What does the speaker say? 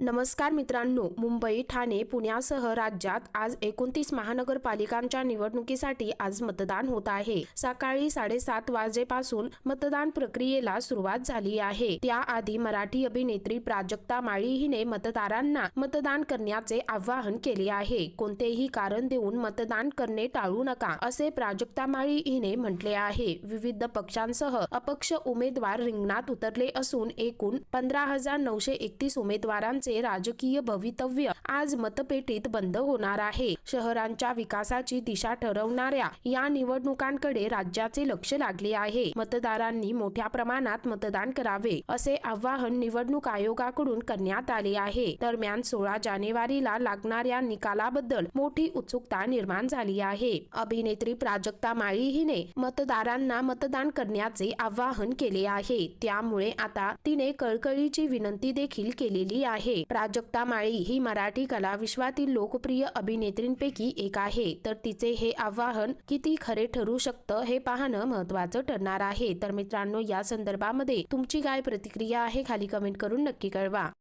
नमस्कार मित्रांनो मुंबई ठाणे पुण्यासह राज्यात आज एकोणतीस महानगरपालिकांच्या निवडणुकीसाठी आज मतदान होत आहे. सकाळी साडेसात वाजेपासून मतदान प्रक्रियेला सुरुवात झाली आहे. त्याआधी मराठी अभिनेत्री प्राजक्ता माळी हिने मतदारांना मतदान करण्याचे आवाहन केले आहे. कोणतेही कारण देऊन मतदान करणे टाळू नका असे प्राजक्ता माळी हिने म्हटले आहे. विविध पक्षांसह अपक्ष उमेदवार रिंगणात उतरले असून एकूण पंधरा हजार नऊशे एकतीस उमेदवारांचे राजकीय भवितव्य आज मतपेटीत बंद होणार आहे. शहरांच्या विकासाची दिशा ठरवणाऱ्या या निवडणुकांकडे राज्याचे लक्ष लागले आहे. मतदारांनी मोठ्या प्रमाणात मतदान करावे असे आवाहन निवडणूक आयोगाकडून करण्यात आले आहे. दरम्यान सोळा जानेवारीला लागणाऱ्या निकालाबद्दल मोठी उत्सुकता निर्माण झाली आहे. अभिनेत्री प्राजक्ता माळी हिने मतदारांना मतदान करण्याचे आवाहन केले आहे. त्यामुळे आता तिने कळकळीची विनंती देखील केलेली आहे. आहे प्राजक्ता माळी ही मराठी कला विश्वातील लोकप्रिय अभिनेत्रींपैकी एक आहे. तर तिचे हे आव्हान किती खरे ठरू शकतं हे पाहणं महत्वाचं ठरणार आहे. तर मित्रांनो या संदर्भामध्ये तुमची काय प्रतिक्रिया आहे खाली कमेंट करून नक्की कळवा.